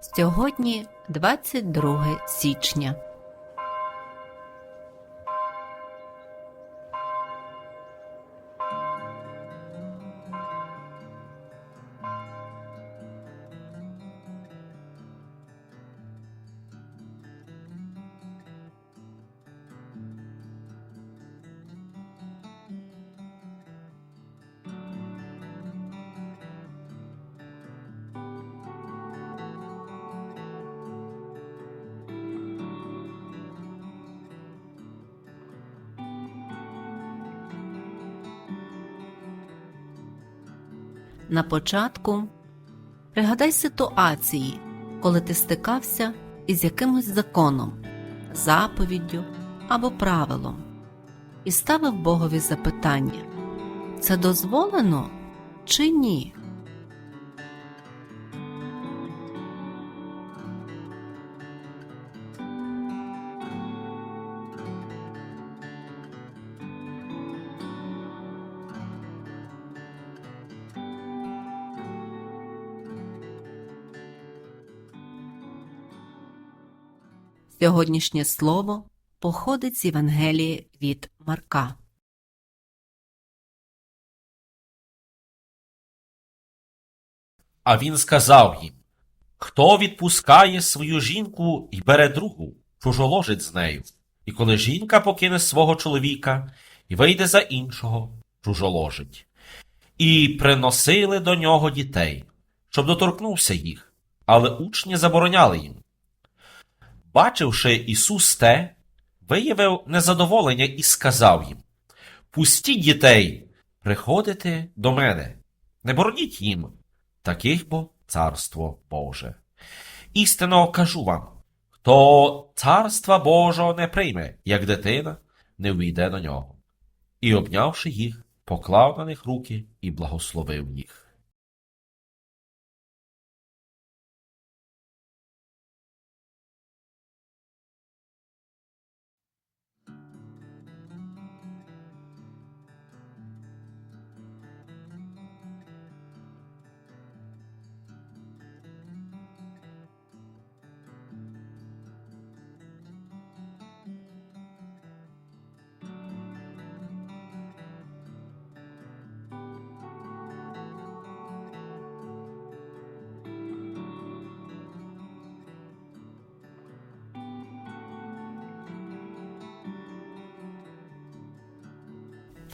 Сьогодні 22 січня. На початку пригадай ситуації, коли ти стикався із якимось законом, заповіддю або правилом, і ставив Богові запитання: це дозволено чи ні? Сьогоднішнє слово походить з Євангелії від Марка. А він сказав їм: Хто відпускає свою жінку і бере другу, чужоложить з нею, і коли жінка покине свого чоловіка і вийде за іншого, чужоложить. І приносили до нього дітей, щоб доторкнувся їх, але учні забороняли їм. Бачивши Ісус те, виявив незадоволення і сказав їм: Пустіть дітей, приходите до мене, не бороніть їм, таких бо царство Боже. Істинно кажу вам, хто царства Божого не прийме, як дитина, не війде до нього. І, обнявши їх, поклав на них руки і благословив їх.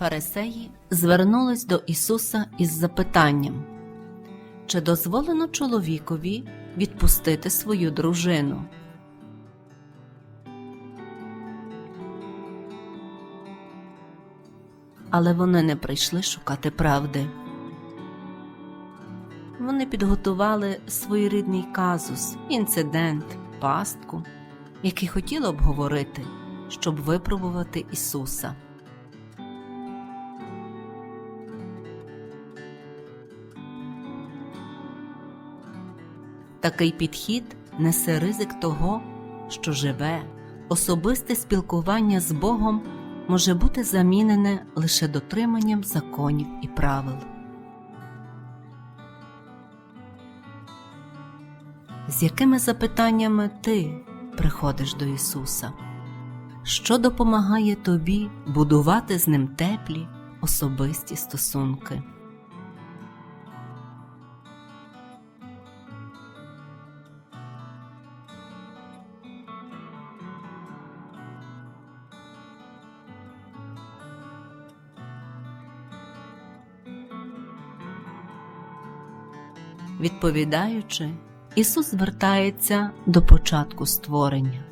Фарисеї звернулись до Ісуса із запитанням: Чи дозволено чоловікові відпустити свою дружину? Але вони не прийшли шукати правди. Вони підготували своєрідний казус, інцидент, пастку, який хотіли обговорити, щоб випробувати Ісуса. Такий підхід несе ризик того, що живе, особисте спілкування з Богом може бути замінене лише дотриманням законів і правил. З якими запитаннями ти приходиш до Ісуса? Що допомагає тобі будувати з ним теплі особисті стосунки? Відповідаючи, Ісус звертається до початку створення,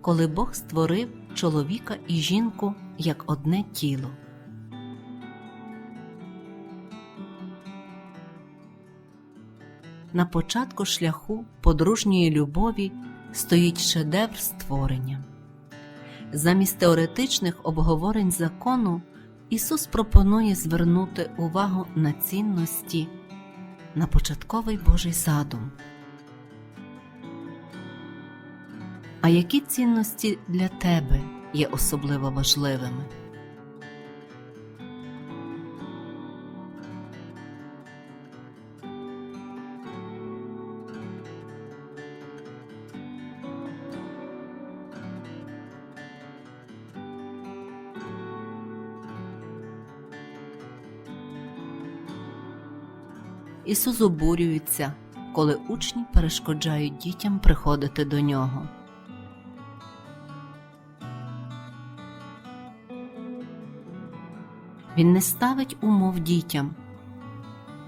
коли Бог створив чоловіка і жінку як одне тіло. На початку шляху подружньої любові стоїть шедевр створення. Замість теоретичних обговорень закону Ісус пропонує звернути увагу на цінності на початковий Божий задум. А які цінності для тебе є особливо важливими? Ісус обурюється, коли учні перешкоджають дітям приходити до нього. Він не ставить умов дітям,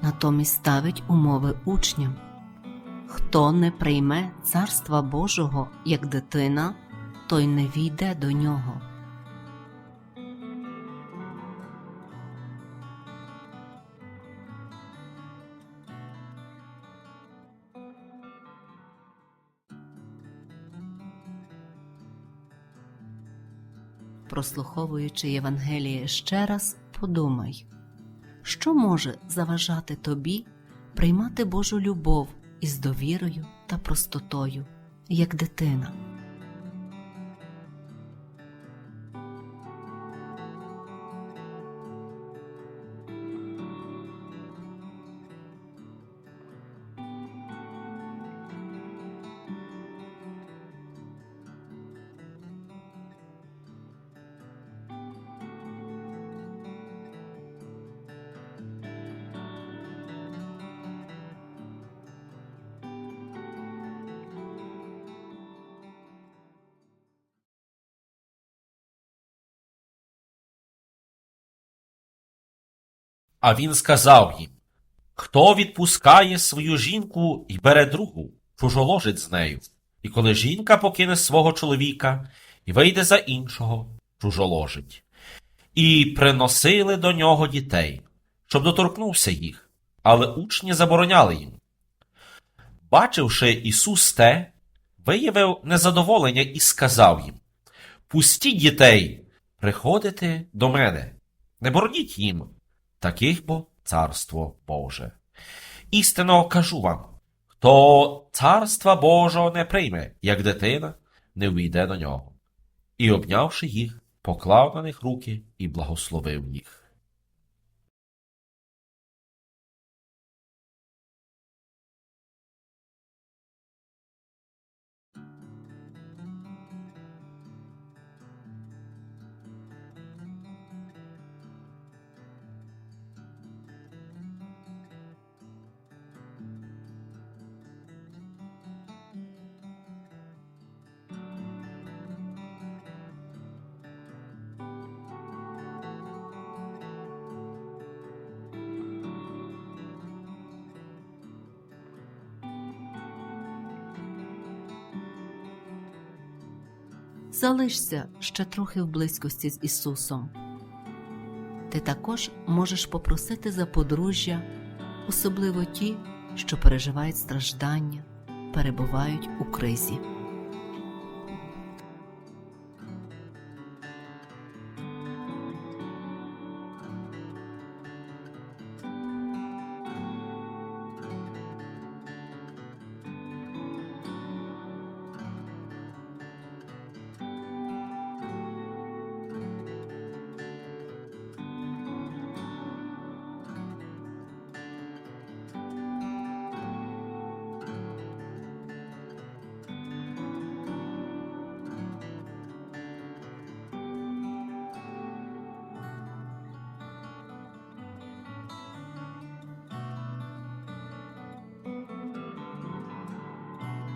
натомість ставить умови учням. Хто не прийме Царства Божого як дитина, той не війде до нього. Прослуховуючи Євангеліє ще раз, подумай, що може заважати тобі приймати Божу любов із довірою та простотою, як дитина. А він сказав їм: Хто відпускає свою жінку і бере другу, чужоложить з нею, і коли жінка покине свого чоловіка і вийде за іншого, чужоложить. І приносили до нього дітей, щоб доторкнувся їх, але учні забороняли їм. Бачивши Ісус те, виявив незадоволення і сказав їм: Пустіть дітей приходити до мене, не бороніть їм, таких бо царство Боже. Істинно кажу вам, хто царства Божого не прийме, як дитина, не війде до нього. І, обнявши їх, поклав на них руки і благословив їх. Залишся ще трохи в близькості з Ісусом. Ти також можеш попросити за подружжя, особливо ті, що переживають страждання, перебувають у кризі.